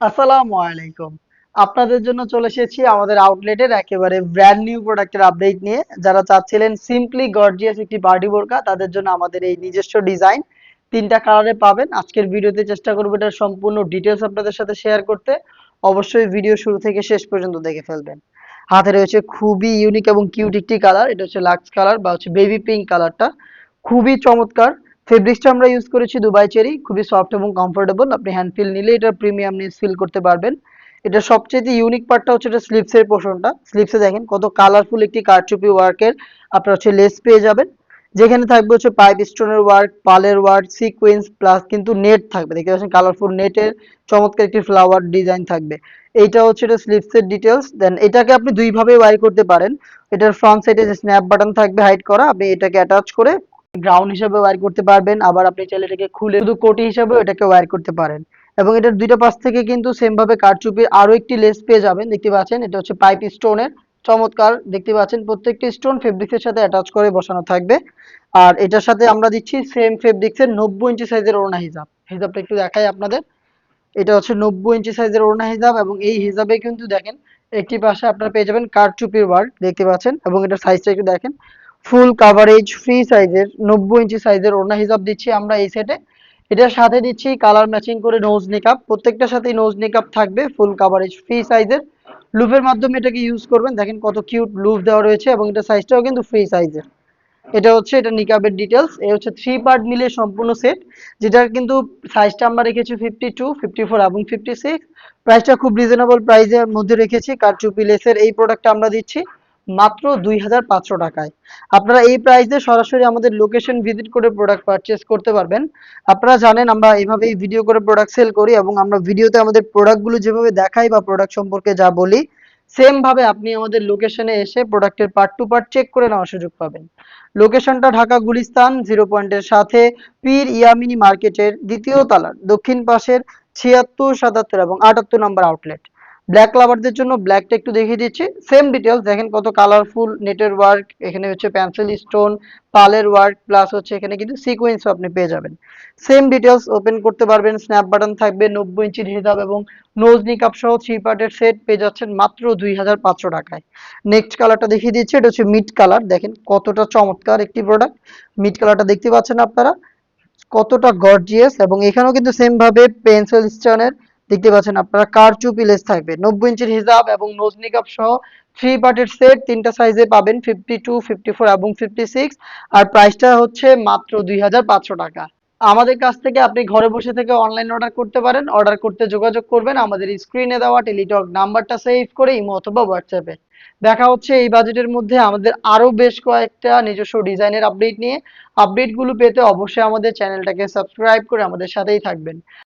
আসসালামু আলাইকুম। আপনাদের জন্য চলে এসেছি আমাদের আউটলেটের একেবারে ব্র্যান্ড নিউ প্রোডাক্টের আপডেট নিয়ে। যারা চাচ্ছিলেন সিম্পলি গর্জিয়াস একটি পার্টি বোরকা, তাদের জন্য আমাদের এই নিজস্ব ডিজাইন তিনটা কালারে পাবেন। আজকের ভিডিওতে চেষ্টা করব এটার সম্পূর্ণ ডিটেলস আপনাদের সাথে শেয়ার করতে। অবশ্যই ভিডিও শুরু থেকে শেষ পর্যন্ত দেখে ফেলবেন। হাতে রয়েছে খুবই ইউনিক এবং কিউট একটি কালার এটা হচ্ছে লাক্স কালার বা হচ্ছে বেবি পিঙ্ক কালারটা খুবই চমৎকার। ফেব্রিক্সটা আমরা ইউজ করেছি দুবাই চেরি, খুবই সফট এবং কমফোর্টেবল আপনি হ্যান্ড ফিল নিলে এটা প্রিমিয়াম নিয়ে ফিল করতে পারবেন। এটা সবচেয়ে ইউনিক পার্টটা হচ্ছে এটা স্লিপসের পোর্শনটা স্লিপসে দেখেন কত কালারফুল একটি কারচুপি ওয়ার্কের আপনার হচ্ছে লেস পেয়ে যাবেন। যেখানে থাকবে হচ্ছে পাইপ স্টোনের ওয়ার্ক পালের ওয়ার্ক সিকোয়েন্স প্লাস কিন্তু নেট থাকবে। দেখতে পাচ্ছেন কালারফুল নেটের চমৎকার একটি ফ্লাওয়ার ডিজাইন থাকবে। এইটা হচ্ছে এটা স্লিপসের ডিটেলস দেন এটাকে আপনি দুই ভাবে ওয়ার করতে পারেন। এটার ফ্রন্ট সাইডে যে স্ন্যাপ বাটন থাকবে হাইড করা, আপনি এটাকে অ্যাটাচ করে গ্রাউন্ড হিসেবে ওয়্যার করতে পারবেন। আবার আপনি চাইলে এটাকে খুলে শুধু কোটি হিসেবে এটাকে ওয়্যার করতে পারেন। এবং এটার দুইটা পাশ থেকে কিন্তু সেম ভাবে কারচুপির আরও একটি লেস পেয়ে যাবেন। দেখতে পাচ্ছেন, এটা হচ্ছে পাইপ স্টোনের চমৎকার, দেখতে পাচ্ছেন, প্রত্যেকটি স্টোন ফেব্রিক্সের সাথে অ্যাটাচ করে বসানো থাকবে। আর এটার সাথে আমরা দিচ্ছি সেম ফেব্রিক্সের নব্বই ইঞ্চি সাইজের ওড়না হিজাব। হিজাবটা একটু দেখাই আপনাদের। এটা হচ্ছে নব্বই ইঞ্চি সাইজের ওড়না হিজাব এবং এই হিজাবে কিন্তু দেখেন, একটি পাশে আপনারা পেয়ে যাবেন কারচুপির ওয়ার্ক দেখতে পাচ্ছেন। এবং এটার সাইজটা একটু দেখেন। ফুল কাভারেজ ফ্রি সাইজের নব্বই ইঞ্চি সাইজের ওড়না হিসাব দিচ্ছি আমরা এই সেটে এটার সাথে দিচ্ছি কালার ম্যাচিং করে নোজ নিকাপ প্রত্যেকটার সাথেই নোজ নিকাপ থাকবে ফুল কাভারেজ ফ্রি সাইজের লুপের মাধ্যমে এটাকে ইউজ করবেন। দেখেন কত কিউট লুপ দেওয়া রয়েছে এবং এটা সাইজটাও কিন্তু ফ্রি সাইজের এটা হচ্ছে, এটা নিকাবের ডিটেলস এ হচ্ছে থ্রি পার্ট মিলে সম্পূর্ণ সেট যেটার কিন্তু সাইজটা আমরা রেখেছি ফিফটি টু ফিফটি ফোর এবং ফিফটি সিক্স প্রাইসটা খুব রিজনেবল প্রাইসের মধ্যে রেখেছি। কারচুপি লেসের এই প্রোডাক্টটা আমরা দিচ্ছি। মাত্র দুই হাজার পাঁচশো টাকায়। আপনারা এই প্রাইসে সরাসরি আমাদের লোকেশন ভিজিট করে প্রোডাক্ট পারচেস করতে পারবেন। আপনারা জানেন আমরা এইভাবেই ভিডিও করে প্রোডাক্ট সেল করি এবং আমরা ভিডিওতে আমাদের প্রোডাক্টগুলো যেভাবে দেখাই বা প্রোডাক্ট সম্পর্কে যা বলি সেম ভাবে আপনি আমাদের লোকেশনে এসে প্রোডাক্টের পার্ট টু পার্ট চেক করে নেওয়ার সুযোগ পাবেন। লোকেশনটা ঢাকা গুলিস্তান জিরো পয়েন্টের সাথে পীর ইয়ামিনী মার্কেটের দ্বিতীয় তালার দক্ষিণ পাশের ছিয়াত্তর সাতাত্তর এবং আটাত্তর নম্বর আউটলেট ব্ল্যাক লাভারদের জন্য ব্ল্যাকটা একটু দেখিয়ে দিচ্ছি। সেম ডিটেলস দেখেন কত কালারফুল নেটের ওয়ার্ক এখানে হচ্ছে পেন্সিল স্টোন পালের ওয়ার্ক প্লাস হচ্ছে এখানে কিন্তু সিকোয়েন্স আপনি পেয়ে যাবেন। সেম ডিটেলস ওপেন করতে পারবেন স্ন্যাপ বাটন থাকবে, নব্বই ইঞ্চির হিসাব এবং নোজ নিকাপ সহ থ্রি পার্টের সেট পেয়ে যাচ্ছেন মাত্র দুই হাজার পাঁচশো টাকায়। নেক্সট কালারটা দেখিয়ে দিচ্ছি, এটা হচ্ছে মিড কালার দেখেন কতটা চমৎকার একটি প্রোডাক্ট মিড কালারটা দেখতে পাচ্ছেন আপনারা, কতটা গর্জিয়াস এবং এখানেও কিন্তু সেম ভাবে পেন্সিল স্টোনের দেখতে পাচ্ছেন আপনারা কারচুপি লেস থাকবে? নব্বই ইঞ্চির হিসাব এবং নোজ নিকাপ সহ থ্রি পার্টের সেট তিনটা সাইজে পাবেন ফিফটি টু ফিফটি ফোর এবং ফিফটি সিক্স আর প্রাইসটা হচ্ছে মাত্র দুই হাজার পাঁচশো টাকা। আমাদের কাছ থেকে আপনি ঘরে বসে থেকে অনলাইন অর্ডার করতে পারেন। অর্ডার করতে যোগাযোগ করবেন। আমাদের স্ক্রিনে দেওয়া টেলিটক নাম্বারটা সেভ করে ইমো অথবা হোয়াটসঅ্যাপে দেখা হচ্ছে এই বাজেটের মধ্যে আমাদের আরও বেশ কয়েকটা নিজস্ব ডিজাইনের আপডেট নিয়ে। আপডেটগুলো পেতে অবশ্যই আমাদের চ্যানেলটাকে সাবস্ক্রাইব করে আমাদের সাথেই থাকবেন।